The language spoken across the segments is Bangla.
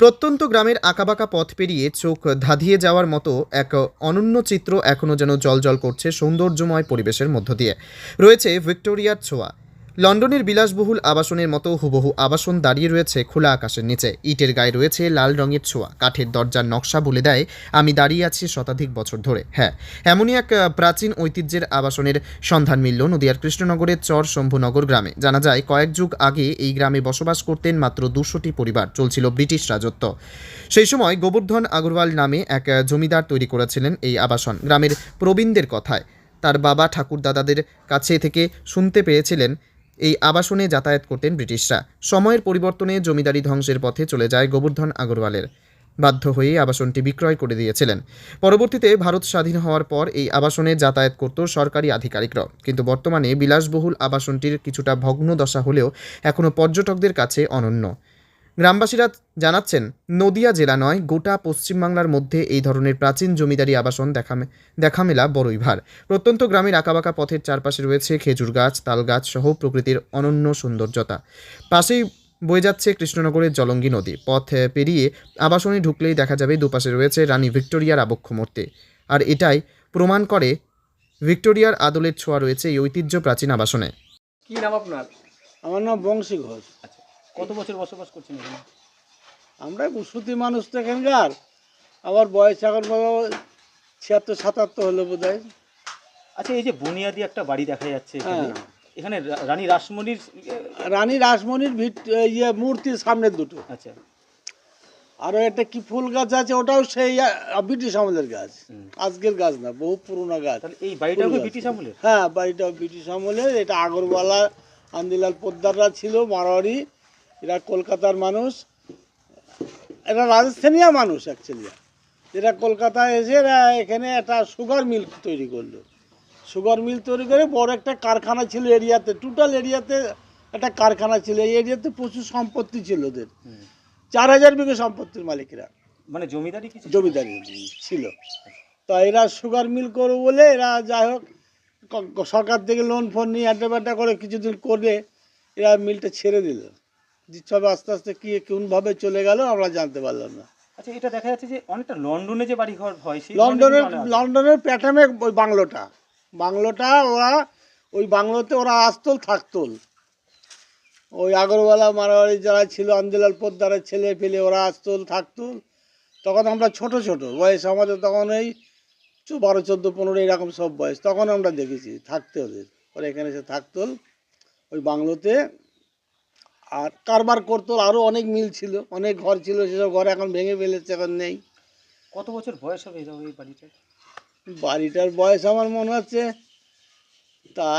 প্রত্যন্ত গ্রামের আঁকাবাঁকা পথ পেরিয়ে চোখ ধাঁধিয়ে যাওয়ার মতো এক অনন্য চিত্র এখনও যেন জলজল করছে সৌন্দর্যময় পরিবেশের মধ্য দিয়ে। রয়েছে ভিক্টোরিয়ার ছোঁয়া। লন্ডনের বিলাসবহুল আবাসনের মতো হুবহু আবাসন দাঁড়িয়ে রয়েছে খোলা আকাশের নিচে। ইটের গায়ে রয়েছে লাল রঙের ছোঁয়া। কাঠের দরজার নকশা বলে দেয়, আমি দাঁড়িয়ে আছি শতাধিক বছর ধরে। হ্যাঁ এমনই এক প্রাচীন ঐতিহ্যের আবাসনের সন্ধান মিলল নদিয়ার কৃষ্ণনগরের চর শম্ভুনগর গ্রামে। জানা যায়, কয়েক যুগ আগে এই গ্রামে বসবাস করতেন মাত্র দুশোটি পরিবার, চলছিল ব্রিটিশ রাজত্ব। সেই সময় গোবর্ধন আগরওয়াল নামে এক জমিদার তৈরি করেছিলেন এই আবাসন। গ্রামের প্রবীণদের কথায় তার বাবা ঠাকুরদাদাদের কাছে থেকে শুনতে পেয়েছিলেন এই আবাসনে যাতায়াত করতেন ব্রিটিশরা। সময়ের পরিবর্তনে জমিদারি ধ্বংসের পথে চলে যায় গোবর্ধন আগরওয়ালের। বাধ্য হয়ে আবাসনটি বিক্রয় করে দিয়েছিলেন। পরবর্তীতে ভারত স্বাধীন হওয়ার পর এই আবাসনে যাতায়াত করত সরকারি আধিকারিকরা কিন্তু বর্তমানে বিলাসবহুল আবাসনটির কিছুটা ভগ্ন দশা হলেও এখনও পর্যটকদের কাছে অনন্য। গ্রামবাসীরা জানাচ্ছেন নদিয়া জেলা নয় গোটা পশ্চিমবাংলার মধ্যে এই ধরনের প্রাচীন জমিদারি আবাসন দেখা মে- দেখা মেলা বড়ই ভার। প্রত্যন্ত গ্রামের আঁকাবাঁকা পথের চারপাশে রয়েছে খেজুর গাছ তাল গাছ সহ প্রকৃতির অনন্য সৌন্দর্যতা। পাশেই বয়ে যাচ্ছে কৃষ্ণনগরের জলঙ্গি নদী। পথ পেরিয়ে আবাসনে ঢুকলেই দেখা যাবে দুপাশে রয়েছে রানী ভিক্টোরিয়ার আবক্ষ মূর্তি। আর এটাই প্রমাণ করে ভিক্টোরিয়ার আদলের ছোঁয়া রয়েছে এই ঐতিহ্য প্রাচীন আবাসনে। কি নাম আপনার? আমার নাম বংশী ঘোষ। আচ্ছা। কত বছর বসবাস করছেন এখানে? আমরা সুতি মানুষ তো এখানকার। আমার বয়স এখন ছিয়াত্তর সাতাত্তর হলো বোধ হয় আচ্ছা এই যে বুনিয়াদি একটা বাড়ি দেখা যাচ্ছে এখানে। হ্যাঁ। এখানে রানী রাসমণির রানী রাসমণির ইয়ে মূর্তির সামনে দুটো। আচ্ছা। আরও একটা কি ফুল গাছ আছে ওটাও সেই ব্রিটিশ আমলের গাছ। আজকের গাছ না বহু পুরোনো গাছ। এই বাড়িটাও ব্রিটিশ আমলের? হ্যাঁ বাড়িটা ব্রিটিশ আমলের। এটা আগরওয়ালা আন্দিলাল পোদ্দাররা ছিল মারোয়ারি। এরা কলকাতার মানুষ এরা রাজস্থানীয় মানুষ অ্যাকচুয়ালি এরা কলকাতায় এসে এরা এখানে একটা সুগার মিল তৈরি করল। সুগার মিল তৈরি করে বড় একটা কারখানা ছিল এরিয়াতে টোটাল এরিয়াতে একটা কারখানা ছিল। এই এরিয়াতে প্রচুর সম্পত্তি ছিল ওদের। চার হাজার বিঘে সম্পত্তির মালিকরা। মানে জমিদারি কিছু জমিদারি ছিল। তা এরা সুগার মিল করবে বলে এরা যাই হোক সরকার থেকে লোন ফোন নিয়ে আড্ডা করে কিছুদিন করে এরা মিলটা ছেড়ে দিল। সবে আস্তে আস্তে কি কোনভাবে চলে গেল আমরা জানতে পারলাম না। আচ্ছা এটা দেখা যাচ্ছে যে অনেকটা লন্ডনে যে বাড়ি ঘর হয় সেই লন্ডনের। লন্ডনের প্যাটার্নে ওই বাংলোটা। বাংলোটা ওরা ওই বাংলোতে ওরা আসতল থাকতল। ওই আগরওয়ালা মারাবাড়ি যারা ছিল আন্দিলাল পোদ্দারের ছেলে পেলে ওরা আসতল থাকতল। তখন আমরা ছোট ছোট। বয়স আমাদের তখন এই বারো চোদ্দ পনেরো এরকম সব বয়স। তখন আমরা দেখেছি থাকতে ওদের ওরা এখানে এসে থাকতল। ওই বাংলোতে আর কারবার করতো আরও অনেক মিল ছিল অনেক ঘর ছিল সেসব ঘর এখন ভেঙে ফেলেছে এখন নেই। কত বছর বয়স হবে এই এই বাড়িটা বাড়িটার বয়স আমার মনে হচ্ছে তা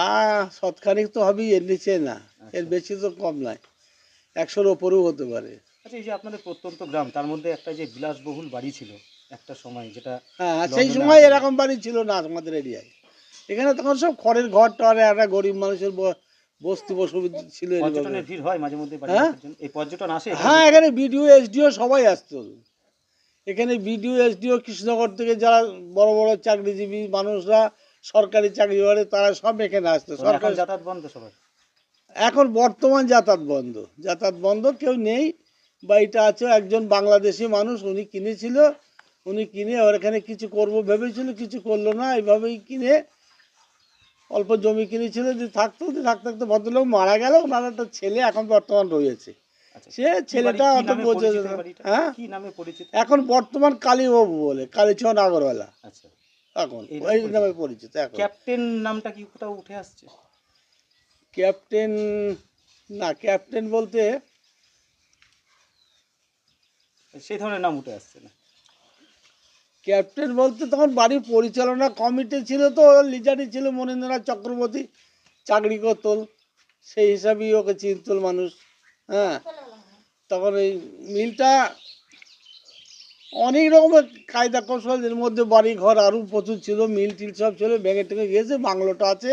শতখানিক তো হবেই এর নিচে না এর বেশি তো কম নয় একশোর ওপরেও হতে পারে। আচ্ছা এই যে আপনাদের প্রত্যন্ত গ্রাম তার মধ্যে একটা যে বিলাসবহুল বাড়ি ছিল একটা সময় যেটা হ্যাঁ সেই সময় এরকম বাড়ি ছিল না আমাদের এরিয়ায়। এখানে তখন সব খড়ের ঘর টরে একটা গরিব মানুষের বস্তি ছিল ভিড় হয় মাঝে মধ্যে হ্যাঁ? এই পর্যটন আসে? হ্যাঁ এখানে বিডিও এসডিও সবাই আসতো। এখানে বিডিও এসডিও কৃষ্ণনগর থেকে যারা বড় বড় চাকরিজীবী মানুষরা সরকারি চাকরি করে তারা সব এখানে আসতো। সরকার যাতায়াত বন্ধ সবার? এখন বর্তমান যাতায়াত বন্ধ। যাতায়াত বন্ধ কেউ নেই। বাড়িটা আছে একজন বাংলাদেশি মানুষ উনি কিনেছিল। উনি কিনে ওর এখানে কিছু করব ভেবেছিল কিছু করল না এইভাবেই কিনে অল্প জমি কিনেছিল যে থাকতো যে থাকতে থাকতে ভদ্রলোক মারা গেল ওনার একটা ছেলে এখন বর্তমান রয়েছে। আচ্ছা সে ছেলেটা অত বোঝে না। হ্যাঁ? কি নামে পরিচিত? এখন বর্তমান কালীবাবু বলে কালীচরণ আগরওয়ালা আচ্ছা। এখন এই ওই। নামে পরিচিত এখন। ক্যাপ্টেন নামটা কি কোথাও উঠে আসছে? ক্যাপ্টেন না ক্যাপ্টেন বলতে সেই ধরনের নাম উঠে আসছে না। ক্যাপ্টেন বলতে তখন বাড়ির পরিচালনা কমিটি ছিল তো লিডারই ছিল মনীন্দ্রনাথ চক্রবর্তী চাকরি করতো সেই হিসাবেই ওকে চিনতল মানুষ হ্যাঁ। তখন এই মিলটা অনেক রকমের কায়দা কৌশল এর মধ্যে বাড়ি ঘর আরও প্রচুর ছিল মিল টিল সব ছিল ভেঙে টেঙে গিয়েছে বাংলোটা আছে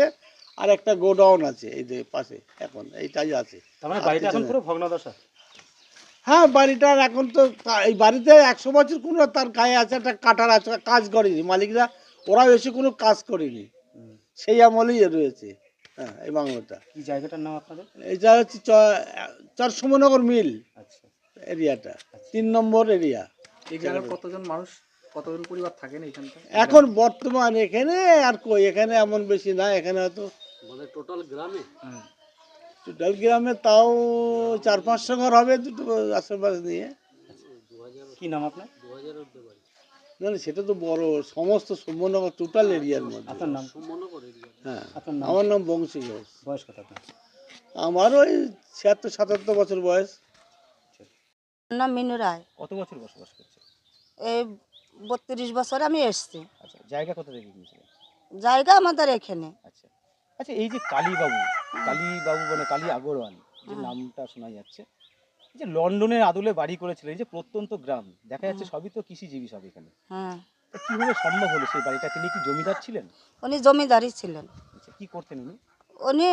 আর একটা গোডাউন আছে এই যে পাশে এখন এইটাই আছে। তার আর বাড়িটা এখন পুরো ভগ্নদশা? হ্যাঁ বাড়িটার এখন তো এই বাড়িতে একশো বছর কোনো তার গায়ে আছে একটা কাটার আছে কাজ করেনি। মালিকরা ওরা এসে কোনো কাজ করেনি। সেই আমলেই রয়েছে। হ্যাঁ এই বাংলোটা। কি জায়গাটার নাম আপনাদের? এইটা হচ্ছে চর সুমনগর মিল আচ্ছা। এরিয়াটা। তিন নম্বর এরিয়া। এই জায়গায় কতজন মানুষ কতজন পরিবার থাকেন এইখানটায় এখন বর্তমান এখানে আর কই এখানে এমন বেশি না এখানে হয়তো মানে টোটাল গ্রামে। টোটাল গ্রামে তাও চার পাঁচশো ঘর হবে দুটো আশেপাশে নিয়ে। কি নাম আপনার? না না সেটা তো বড় সমস্ত সুমনগর টোটাল এরিয়ার মধ্যে। আপনার নাম? হ্যাঁ নাম? আমার নাম বংশী ঘোষ। বয়স কত আমার ওই ছিয়াত্তর সাতাত্তর বছর বয়স। নাম মিনু রায়। কত বছর বসবাস করছে? এই বত্রিশ বছর আমি এসছি। আচ্ছা জায়গা কোথা থেকে গিয়েছিলেন জায়গা আমাদের এখানে। আচ্ছা। আচ্ছা এই যে কালীবাবু কালীবাবু মানে কালী আগরওয়াল যে নামটা শোনা যাচ্ছে এই যে লন্ডনের আদলে বাড়ি করেছিলেন এই যে প্রত্যন্ত গ্রাম দেখা যাচ্ছে সবই তো কৃষিজীবী সব এখানে। হ্যাঁ। কীভাবে সম্ভব হলো সেই বাড়িটা? তিনি কি জমিদার ছিলেন? উনি জমিদারি ছিলেন। আচ্ছা কি করতেন উনি? উনি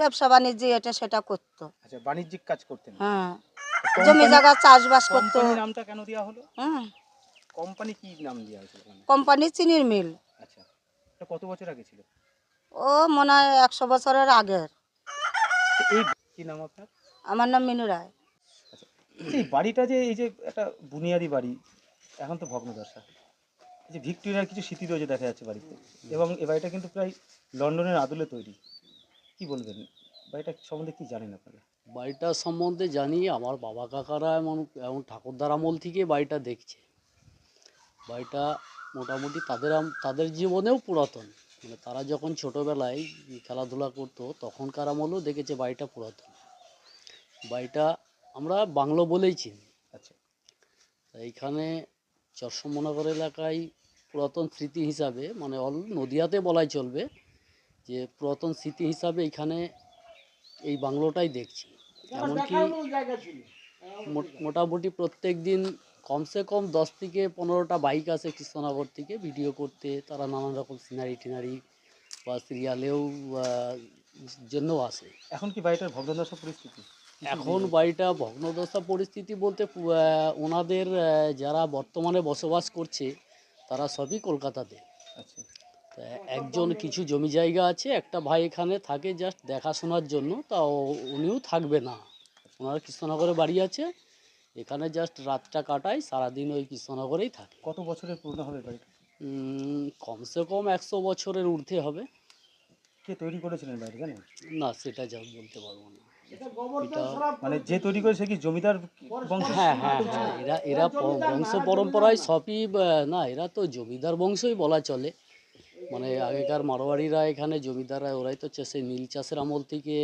ব্যবসা বাণিজ্য এটা সেটা করতো। আচ্ছা বাণিজ্যিক কাজ করতেন? হ্যাঁ। জমি জায়গা চাষবাস করতো। নামটা কেন দেওয়া হলো? হ্যাঁ। কোম্পানি কি নাম দেওয়া হয়েছিল কোম্পানি চিনির মিল। আচ্ছা এটা কত বছর আগে ছিল? ও মনে হয় একশো বছরের আগের। এই কি নাম আপনার? আমার নাম মিনু রায়। আচ্ছা এই বাড়িটা যে এই যে একটা বুনিয়াদি বাড়ি এখন তো ভগ্নদশা। এই যে ভিক্টোরিয়ার কিছু স্মৃতি রয়েছে দেখা যাচ্ছে বাড়িতে। এবং এ বাড়িটা কিন্তু প্রায় লন্ডনের আদলে তৈরি। কি বলবেন? বাড়িটা সম্বন্ধে কি জানেন আপনারা? বাড়িটা সম্বন্ধে জানি আমার বাবা কাকারা এমন এমন ঠাকুরদার আমল থেকে বাড়িটা দেখছে। বাড়িটা মোটামুটি তাদের তাদের জীবনেও পুরাতন। মানে তারা যখন ছোটোবেলায় খেলাধুলা করতো তখনকার আমলেও দেখেছে বাড়িটা পুরাতন। বাড়িটা আমরা বাংলো বলেই চিনি। আচ্ছা। তা এইখানে চরসমনগর এলাকায় পুরাতন স্মৃতি হিসাবে মানে অল নদিয়াতে বলাই চলবে যে পুরাতন স্মৃতি হিসাবে এখানে এই বাংলোটাই দেখছি। এমনকি মোট- মোটামুটি প্রত্যেক দিন কমসে কম দশ থেকে পনেরোটা বাইক আসে কৃষ্ণনগর থেকে ভিডিও করতে। তারা নানান রকম সিনারি টিনারি বা সিরিয়ালেও জন্য আসে। এখন কি বাড়িটার ভগ্নদশা পরিস্থিতি? এখন বাড়িটা ভগ্নদশা পরিস্থিতি বলতে ওনাদের যারা বর্তমানে বসবাস করছে তারা সবই কলকাতাতে। আচ্ছা। একজন কিছু জমি জায়গা আছে একটা ভাই এখানে থাকে জাস্ট দেখাশোনার জন্য তা উনিও থাকবে না। ওনার কৃষ্ণনগরে বাড়ি আছে এখানে জাস্ট রাতটা কাটায় সারাদিন ওই কৃষ্ণনগরেই থাকে। কত বছরের পুরনো হবে বাড়িটা? কমসে কম একশো বছরের ঊর্ধ্বে হবে। কে তৈরি করেছিলেন বাড়ি জানেন? না সেটা যা বলতে পারব না। এটা মানে যে তৈরি করে কি জমিদার বংশ? হ্যাঁ হ্যাঁ হ্যাঁ এরা এরা বংশ পরম্পরায় সবই না এরা তো জমিদার বংশই বলা চলে। মানে আগেকার মারোয়ারিরা এখানে জমিদাররা ওরাই তো চাষে নীল চাষের আমল থেকে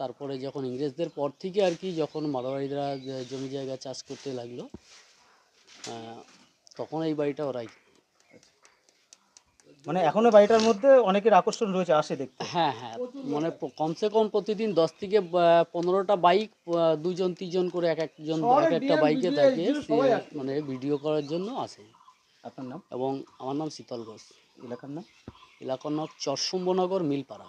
তারপরে যখন ইংরেজদের পর থেকে আর কি যখন মারোয়ারিরা জমি জায়গা চাষ করতে লাগল তখন এই বাড়িটা ওরাই। মানে এখনও বাড়িটার মধ্যে অনেকের আকর্ষণ রয়েছে আসে দেখতে। হ্যাঁ হ্যাঁ মানে কমসে কম প্রতিদিন দশ থেকে পনেরোটা বাইক দুজন তিনজন করে এক একজন এক একটা বাইকে থাকে মানে ভিডিও করার জন্য আসে। আপনার নাম? এবং আমার নাম শীতল ঘোষ। এলাকার নাম? এলাকার নাম চরসম্বনগর মিলপাড়া।